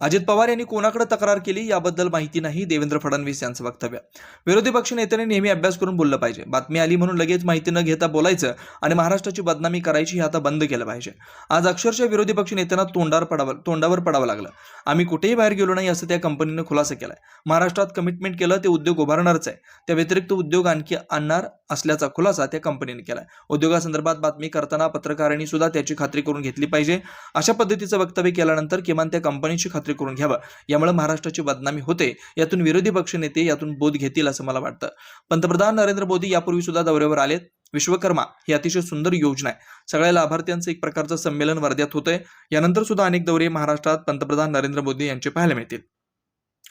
अजित पवार यांनी कोणाकडे तक्रार केली याबद्दल माहिती नाही देवेंद्र फडणवीस यांचं वक्तव्य. विरोधी पक्ष नेत्याने नेहमी अभ्यास करून बोललं पाहिजे. बातमी आली म्हणून लगेच माहिती न घेता बोलायचं आणि महाराष्ट्राची बदनामी करायची हे आता बंद केलं पाहिजे. आज अक्षरशः विरोधी पक्ष नेत्यांना तोंडावर पडावं तोंडावर पडावं लागलं. आम्ही कुठेही बाहेर गेलो नाही असं त्या कंपनीनं खुलासा केलाय. महाराष्ट्रात कमिटमेंट केलं ते उद्योग उभारणारच आहे. त्या व्यतिरिक्त उद्योग आणखी आणणार असल्याचा खुलासा त्या कंपनीने केलाय. उद्योगासंदर्भात बातमी करताना पत्रकारांनी सुद्धा त्याची खात्री करून घेतली पाहिजे. अशा पद्धतीचं वक्तव्य केल्यानंतर किमान त्या कंपनीची खात्री करून घ्यावं. यामुळे महाराष्ट्राची बदनामी होते यातून विरोधी पक्ष नेते यातून बोध घेतील असं मला वाटतं. पंतप्रधान नरेंद्र मोदी यापूर्वी सुद्धा दौऱ्यावर आलेत. विश्वकर्मा ही अतिशय सुंदर योजना आहे. सगळ्या लाभार्थ्यांचं एक प्रकारचं संमेलन वर्ध्यात होतंय. यानंतर सुद्धा अनेक दौरे महाराष्ट्रात पंतप्रधान नरेंद्र मोदी यांचे पाहायला मिळतील.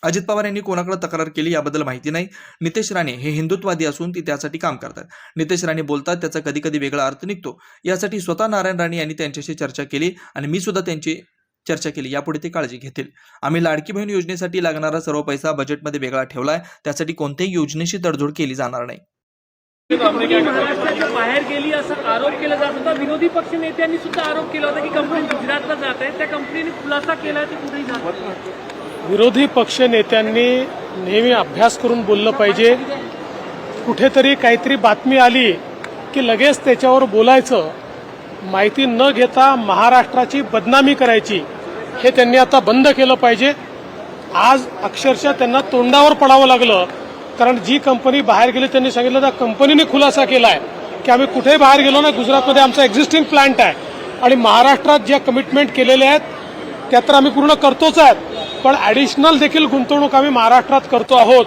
अजित पवार यांनी कोणाकडे तक्रार केली याबद्दल माहिती नाही. नितेश राणे हे हिंदुत्ववादी असून ती त्यासाठी काम करतात. नितेश राणे बोलतात त्याचा कधी कधी वेगळा अर्थ निघतो. यासाठी स्वतः नारायण राणे यांनी त्यांच्याशी चर्चा केली आणि मी सुद्धा त्यांची चर्चा केली. यापुढे ते काळजी घेतील. आम्ही लाडकी बहीण योजनेसाठी लागणारा सर्व पैसा बजेटमध्ये वेगळा ठेवलाय. त्यासाठी कोणत्याही योजनेशी तडजोड केली जाणार नाही. महाराष्ट्राच्या बाहेर गेली असा आरोप केला जात होता. विरोधी पक्ष नेत्यांनी सुद्धा आरोप केला होता की कंपनी गुजरातला जात आहे. त्या कंपनीने खुलासा केला ते कुठेही जात नाही. विरोधी पक्ष नेत्यांनी नेहमी अभ्यास करून बोललं पाहिजे. कुठेतरी काहीतरी बातमी आली की लगेच त्याच्यावर बोलायचं. माहिती न घेता महाराष्ट्राची बदनामी करायची. हे त्यांनी आता बंद केलं पाहिजे. आज अक्षरशः त्यांना तोंडावर पडावं लागलं. कारण जी कंपनी बाहेर गेली त्यांनी सांगितलं त्या कंपनीने खुलासा केला आहे की आम्ही कुठेही बाहेर गेलो ना गुजरातमध्ये आमचा एक्झिस्टिंग प्लांट आहे. आणि महाराष्ट्रात ज्या कमिटमेंट केलेल्या आहेत त्या तर आम्ही पूर्ण करतोच आहेत. पण ॲडिशनल देखील गुंतवणूक आम्ही महाराष्ट्रात करतो आहोत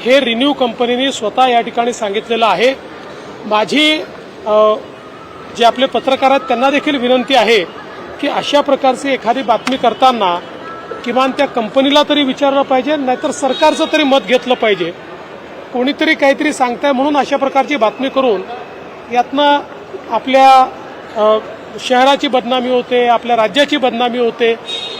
हे रिन्यू कंपनीने स्वतः या ठिकाणी सांगितलेलं आहे. माझी जे आपले पत्रकार आहेत त्यांना देखील विनंती आहे की अशा प्रकारची एखादी बातमी करताना किमान त्या कंपनीला तरी विचारलं पाहिजे नाहीतर सरकारचं तरी मत घेतलं पाहिजे. कोणीतरी काहीतरी सांगताय म्हणून अशा प्रकारची बातमी करून यातनं आपल्या शहराची बदनामी होते आपल्या राज्याची बदनामी होते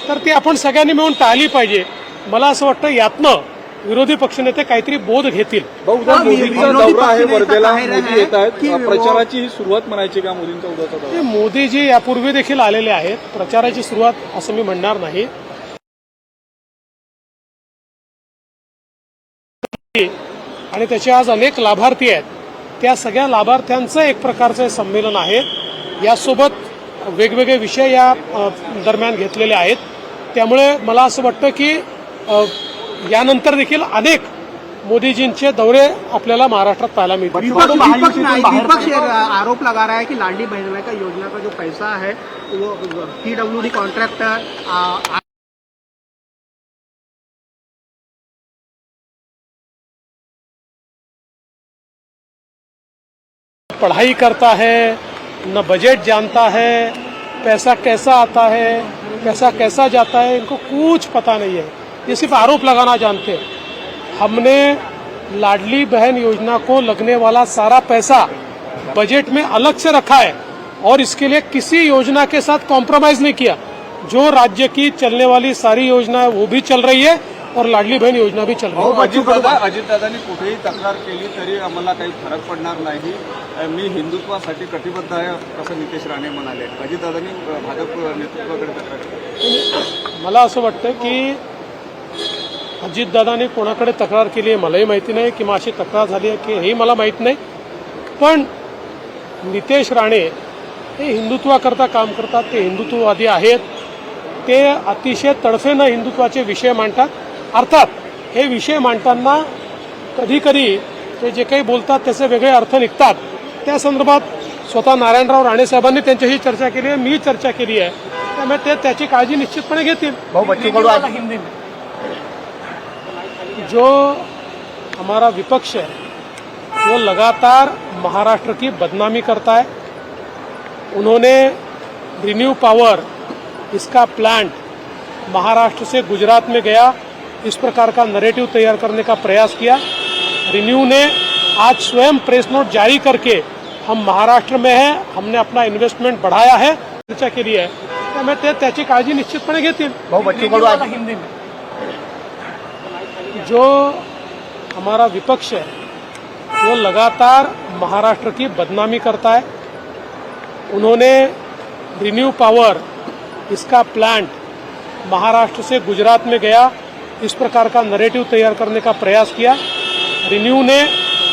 तर ती आपण सगळ्यांनी मिळून टाळली पाहिजे. मला असं वाटतं यातनं विरोधी पक्षनेते काहीतरी बोध घेतील. प्रचाराची ही सुरुवात म्हणायची का मोदींचा उद्याचा मोदीजी यापूर्वी देखील आलेले आहेत. प्रचाराची सुरुवात असं मी म्हणणार नाही. आणि त्याचे आज अनेक लाभार्थी आहेत. त्या सगळ्या लाभार्थ्यांचं एक प्रकारचं हे संमेलन आहे. यासोबत वेगवेगळे विषय या दरम्यान घेतलेले आहेत. त्यामुळे मला असं वाटतं की यानंतर देखील अनेक मोदीजींचे दौरे आपल्याला महाराष्ट्रात पाहायला मिळतील. विपक्ष विपक्ष नहीं विपक्ष आरोप लगा रहा है कि लाडली बहन का योजना का जो पैसा है वो पीडब्ल्यूडी कॉन्ट्रैक्टर पढ़ाई करता है न बजट जानता है पैसा कैसा आता है, पैसा कैसा जाता है, इनको कुछ पता नहीं है। ये सिर्फ़ आरोप लगाना जानते हैं। हमने लाडली बहन योजना को लगने वाला सारा पैसा बजट में अलग से रखा है और इसके लिए किसी योजना के साथ कॉम्प्रोमाइज नहीं किया। जो राज्य की चलने वाली सारी योजना है, वो भी चल रही है। और लाडली बहन योजना भी चल रही है। अजितदादा अजितदादांनी कुठेही तक्रार केली तरी आम्हाला काही फरक पडणार नाही. मी हिंदुत्वासाठी कटिबद्ध आहे असं नितेश राणे म्हणाले. अजितदादांनी भाजप नेतृत्वाकडे तक्रार केली. मला असं वाटतं की अजितदादांनी कोणाकडे तक्रार केली आहे मलाही माहिती नाही किंवा अशी तक्रार झाली आहे की हेही मला माहीत नाही. पण नितेश राणे हे हिंदुत्वाकरता काम करतात ते हिंदुत्ववादी आहेत. ते अतिशय तडफेनं हिंदुत्वाचे विषय मांडतात. अर्थात हे विषय मांडताना कधीकधी ते जे काही बोलतात त्याचे वेगळे अर्थ निघतात. त्या संदर्भात स्वतः नारायणराव राणे साहेबांनी त्यांच्याशी चर्चा केली आहे मी चर्चा केली आहे. त्यामुळे ते त्याची काळजी निश्चितपणे घेतील. जो हमारा विपक्ष है वो लगातार महाराष्ट्र की बदनामी करता है. उन्होंने रिन्यू पावर इसका प्लांट महाराष्ट्र से गुजरात में गया. इस प्रकार का नरेटिव तैयार करने का प्रयास किया। रिन्यू ने आज स्वयं प्रेस नोट जारी करके हम महाराष्ट्र में हैं हमने अपना इन्वेस्टमेंट बढ़ाया है चर्चा केली आहे त्यामुळे ते त्याची काळजी निश्चितपणे घेतील। जो हमारा विपक्ष है वो लगातार महाराष्ट्र की बदनामी करता है। उन्होंने रिन्यू पावर इसका प्लांट महाराष्ट्र से गुजरात में गया। इस प्रकार का नरेटिव तैयार करने का प्रयास किया। रिन्यू ने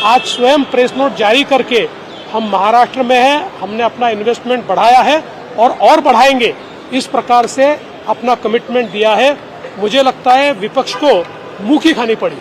आज स्वयं प्रेस नोट जारी करके हम महाराष्ट्र में हैं, हमने अपना इन्वेस्टमेंट बढ़ाया है और और बढ़ाएँगे। इस प्रकार से अपना कमिटमेंट दिया है। मुझे लगता है विपक्ष को मुँह की खानी पड़ी।